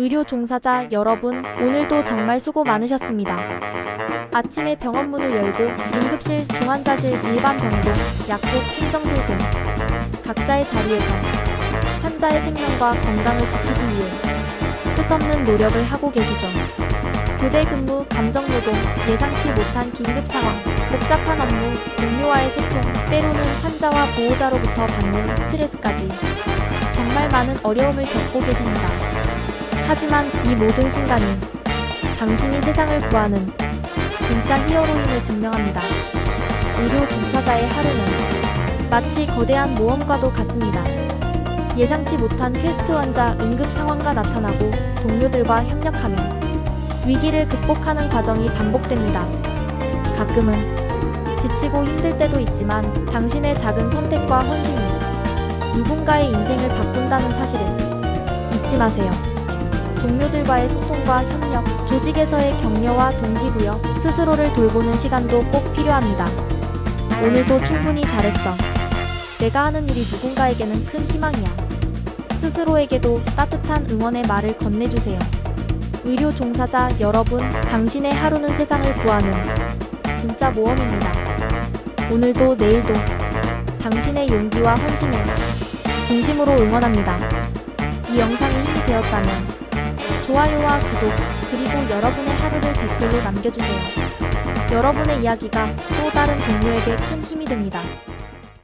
의료 종사자 여러분, 오늘도 정말 수고 많으셨습니다. 아침에 병원 문을 열고 응급실, 중환자실, 일반 병동, 약국, 행정실 등 각자의 자리에서 환자의 생명과 건강을 지키기 위해 끝없는 노력을 하고 계시죠. 교대 근무, 감정 노동, 예상치 못한 긴급 상황, 복잡한 업무, 동료와의 소통, 때로는 환자와 보호자로부터 받는 스트레스까지 정말 많은 어려움을 겪고 계십니다. 하지만 이 모든 순간이 당신이 세상을 구하는 진짜 히어로임을 증명합니다. 의료 종사자의 하루는 마치 거대한 모험과도 같습니다. 예상치 못한 퀘스트 환자 응급 상황과 나타나고 동료들과 협력하며 위기를 극복하는 과정이 반복됩니다. 가끔은 지치고 힘들 때도 있지만 당신의 작은 선택과 헌신이 누군가의 인생을 바꾼다는 사실을 잊지 마세요. 동료들과의 소통과 협력, 조직에서의 격려와 동기부여, 스스로를 돌보는 시간도 꼭 필요합니다. 오늘도 충분히 잘했어. 내가 하는 일이 누군가에게는 큰 희망이야. 스스로에게도 따뜻한 응원의 말을 건네주세요. 의료 종사자 여러분, 당신의 하루는 세상을 구하는 진짜 모험입니다. 오늘도 내일도 당신의 용기와 헌신을 진심으로 응원합니다. 이 영상이 힘이 되었다면 좋아요와 구독, 그리고 여러분의 하루를 댓글로 남겨주세요. 여러분의 이야기가 또 다른 동료에게 큰 힘이 됩니다.